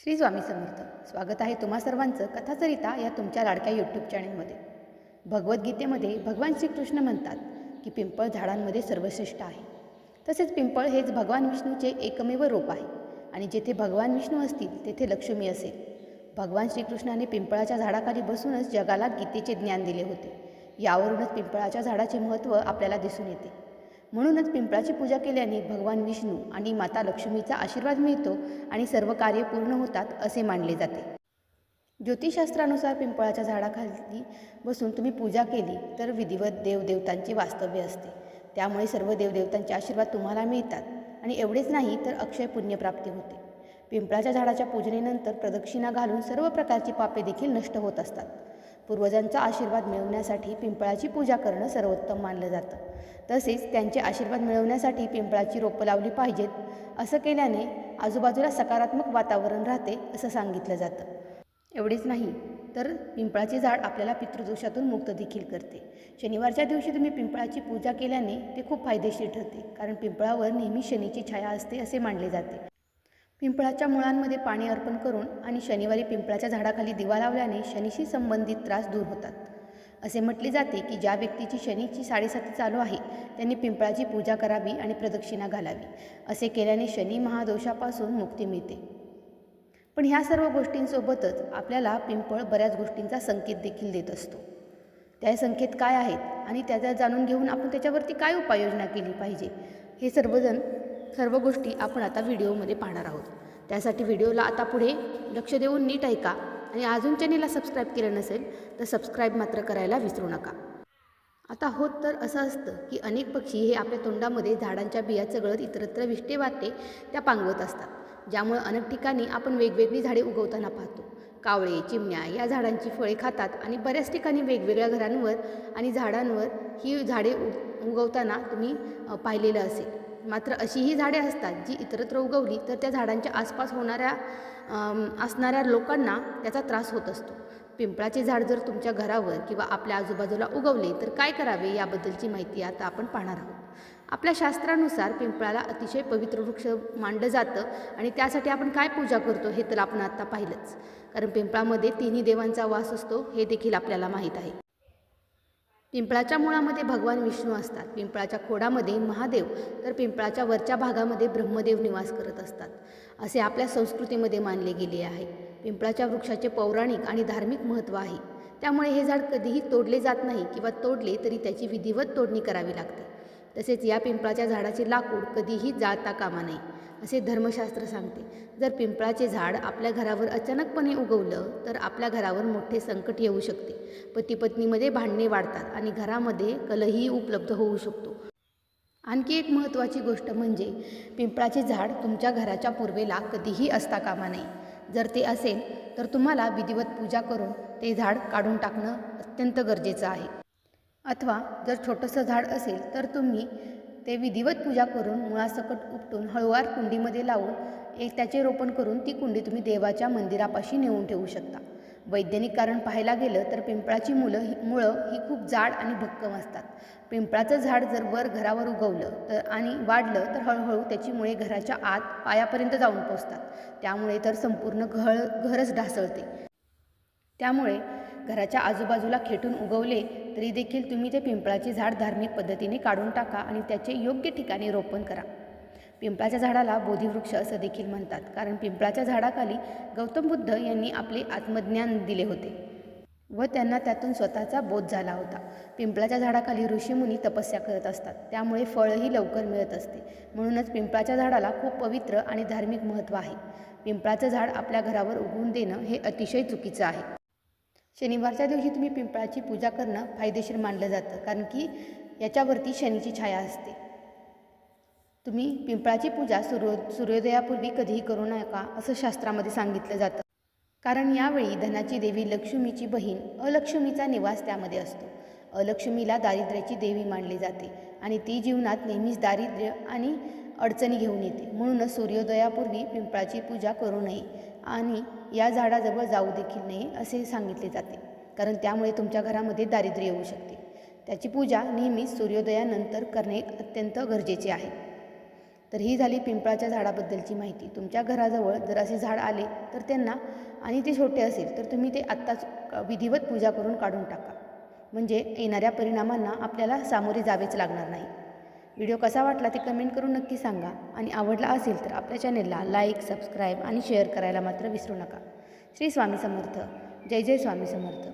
श्री स्वामी समर्थ. स्वागत आहे तुम्हा सर्वांचं कथाचरिता या तुमच्या लाडक्या यूट्यूब चॅनलमध्ये भगवद्गीतेमध्ये भगवान श्रीकृष्ण म्हणतात की पिंपळ झाडांमध्ये सर्वश्रेष्ठ आहे. तसेच पिंपळ हेच भगवान विष्णूचे एकमेव रूप आहे आणि जेथे भगवान विष्णू असतील तेथे लक्ष्मी असेल. भगवान श्रीकृष्णाने पिंपळाच्या झाडाखाली बसूनच जगाला गीतेचे ज्ञान दिले होते. यावरूनच पिंपळाच्या झाडाचे महत्त्व आपल्याला दिसून येते. म्हणूनच पिंपळाची पूजा केल्याने भगवान विष्णू आणि माता लक्ष्मीचा आशीर्वाद मिळतो आणि सर्व कार्य पूर्ण होतात असे मानले जाते. ज्योतिषशास्त्रानुसार पिंपळाच्या झाडाखाली बसून तुम्ही पूजा केली तर विधिवत देवदेवतांचे वास्तव्य असते. त्यामुळे सर्व देवदेवतांचे आशीर्वाद तुम्हाला मिळतात आणि एवढेच नाही तर अक्षय पुण्यप्राप्ती होते. पिंपळाच्या झाडाच्या पूजनेनंतर प्रदक्षिणा घालून सर्व प्रकारची पापे देखील नष्ट होत असतात. पूर्वजांचा आशीर्वाद मिळवण्यासाठी पिंपळाची पूजा करणं सर्वोत्तम मानलं जातं. तसेच त्यांचे आशीर्वाद मिळवण्यासाठी पिंपळाची रोपं लावली पाहिजेत असं केल्याने आजूबाजूला सकारात्मक वातावरण राहते असं सांगितलं जातं. एवढेच नाही तर पिंपळाचे झाड आपल्याला पितृदोषातून मुक्त देखील करते. शनिवारच्या दिवशी तुम्ही पिंपळाची पूजा केल्याने ते खूप फायदेशीर ठरते कारण पिंपळावर नेहमी शनीची छाया असते असे मानले जाते. पिंपळाच्या मुळांमध्ये पाणी अर्पण करून आणि शनिवारी पिंपळाच्या झाडाखाली दिवा लावल्याने शनीशी संबंधित त्रास दूर होतात. असे म्हटले जाते की ज्या व्यक्तीची शनीची साडेसाती चालू आहे त्यांनी पिंपळाची पूजा करावी आणि प्रदक्षिणा घालावी. असे केल्याने शनी महादोषापासून मुक्ती मिळते. पण ह्या सर्व गोष्टींसोबतच आपल्याला पिंपळ बऱ्याच गोष्टींचा संकेत देखील देत असतो. त्या संकेत काय आहेत आणि त्याचा जाणून घेऊन आपण त्याच्यावरती काय उपाययोजना केली पाहिजे हे सर्वजण सर्व गोष्टी आपण आता व्हिडिओमध्ये पाहणार आहोत. त्यासाठी व्हिडिओला आता पुढे लक्ष देऊन नीट ऐका. आणि अजून चॅनेलला सबस्क्राईब केलं नसेल तर सबस्क्राईब मात्र करायला विसरू नका. आता होत तर असं असतं की अनेक पक्षी हे आपल्या तोंडामध्ये झाडांच्या बिया चगळत इतरत्र विष्टे वाटते त्या पांगवत असतात. ज्यामुळे अनेक ठिकाणी आपण वेगवेगळी झाडे उगवताना पाहतो. कावळे चिमण्या या झाडांची फळे खातात आणि बऱ्याच ठिकाणी वेगवेगळ्या घरांवर आणि झाडांवर ही झाडे उगवताना तुम्ही पाहिलेलं असेल. मात्र अशी ही झाडे असतात जी इतरत्र उगवली तर त्या झाडांच्या आसपास होणाऱ्या असणाऱ्या लोकांना त्याचा त्रास होत असतो. पिंपळाचे झाड जर तुमच्या घरावर किंवा आपल्या आजूबाजूला उगवले तर काय करावे याबद्दलची माहिती आता आपण पाहणार आहोत. आपल्या शास्त्रानुसार पिंपळाला अतिशय पवित्र वृक्ष मांडलं जातं आणि त्यासाठी आपण काय पूजा करतो हे तर आपण आत्ता पाहिलंच. कारण पिंपळामध्ये तिन्ही देवांचा वास असतो हे देखील आपल्याला माहीत आहे. पिंपळाच्या मुळामध्ये भगवान विष्णू असतात. पिंपळाच्या खोडामध्ये महादेव तर पिंपळाच्या वरच्या भागामध्ये ब्रह्मदेव निवास करत असतात असे आपल्या संस्कृतीमध्ये मानले गेले आहे. पिंपळाच्या वृक्षाचे पौराणिक आणि धार्मिक महत्त्व आहे. त्यामुळे हे झाड कधीही तोडले जात नाही किंवा तोडले तरी त्याची विधिवत तोडणी करावी लागते. तसेच या पिंपळाच्या झाडाचे लाकूड कधीही जाळता कामा नये असे धर्मशास्त्र सांगते. जर पिंपळाचे झाड आपल्या घरावर अचानकपणे उगवलं तर आपल्या घरावर मोठे संकट येऊ शकते. पती पत्नीमध्ये भांडणे वाढतात आणि घरामध्ये कलही उपलब्ध होऊ शकतो. आणखी एक महत्त्वाची गोष्ट म्हणजे पिंपळाचे झाड तुमच्या घराच्या पूर्वेला कधीही असता कामा नये. जर ते असेल तर तुम्हाला विधिवत पूजा करून ते झाड काढून टाकणं अत्यंत गरजेचं आहे. अथवा जर छोटंसं झाड असेल तर तुम्ही ते विधिवत पूजा करून मुळासकट उपटून हळूवार कुंडीमध्ये लावून एक त्याचे रोपण करून ती कुंडी तुम्ही देवाच्या मंदिरापाशी नेऊन ठेवू शकता. वैज्ञानिक कारण पाहायला गेलं तर पिंपळाची मुलं ही मुळं ही खूप जाड आणि भक्कम असतात. पिंपळाचं झाड जर वर घरावर उगवलं तर आणि वाढलं तर हळूहळू त्याची मुळे घराच्या आत पायापर्यंत जाऊन पोचतात. त्यामुळे तर संपूर्ण घर घरच ढासळते. त्यामुळे घराच्या आजूबाजूला खेटून उगवले तरी देखील तुम्ही ते पिंपळाचे झाड धार्मिक पद्धतीने काढून टाका आणि त्याचे योग्य ठिकाणी रोपण करा. पिंपळाच्या झाडाला बोधिवृक्ष असं देखील म्हणतात कारण पिंपळाच्या झाडाखाली गौतम बुद्ध यांनी आपले आत्मज्ञान दिले होते व त्यांना त्यातून स्वतःचा बोध झाला होता. पिंपळाच्या झाडाखाली ऋषीमुनी तपस्या करत असतात त्यामुळे फळही लवकर मिळत असते. म्हणूनच पिंपळाच्या झाडाला खूप पवित्र आणि धार्मिक महत्त्व आहे. पिंपळाचं झाड आपल्या घरावर उगवून देणं हे अतिशय चुकीचं आहे. शनिवारच्या दिवशी तुम्ही पिंपळाची पूजा करणं फायदेशीर मानलं जातं कारण की याच्यावरती शनीची छाया असते. तुम्ही पिंपळाची पूजा सूर्यो सूर्योदयापूर्वी कधीही करू नका असं शास्त्रामध्ये सांगितलं जातं. कारण यावेळी धनाची देवी लक्ष्मीची बहीण अलक्ष्मीचा निवास त्यामध्ये असतो. अलक्ष्मीला दारिद्र्याची देवी मानली जाते आणि ती जीवनात नेहमीच दारिद्र्य आणि अडचणी घेऊन येते. म्हणूनच सूर्योदयापूर्वी पिंपळाची पूजा करू नये. आणि या झाडाजवळ जाऊ देखील नाही असे सांगितले जाते. कारण त्यामुळे तुमच्या घरामध्ये दारिद्र्य येऊ शकते. त्याची पूजा नेहमीच सूर्योदयानंतर करणे अत्यंत गरजेचे आहे. तर ही झाली पिंपळाच्या झाडाबद्दलची माहिती. तुमच्या घराजवळ जर असे झाड आले तर त्यांना आणि ते छोटे असेल तर तुम्ही ते आत्ताच विधिवत पूजा करून काढून टाका. म्हणजे येणाऱ्या परिणामांना आपल्याला सामोरे जावेच लागणार नाही. व्हिडिओ कसा वाटला ते कमेंट करून नक्की सांगा. आणि आवडला असेल तर आपल्या चॅनेलला लाईक सबस्क्राईब आणि शेअर करायला मात्र विसरू नका. श्री स्वामी समर्थ. जय जय स्वामी समर्थ.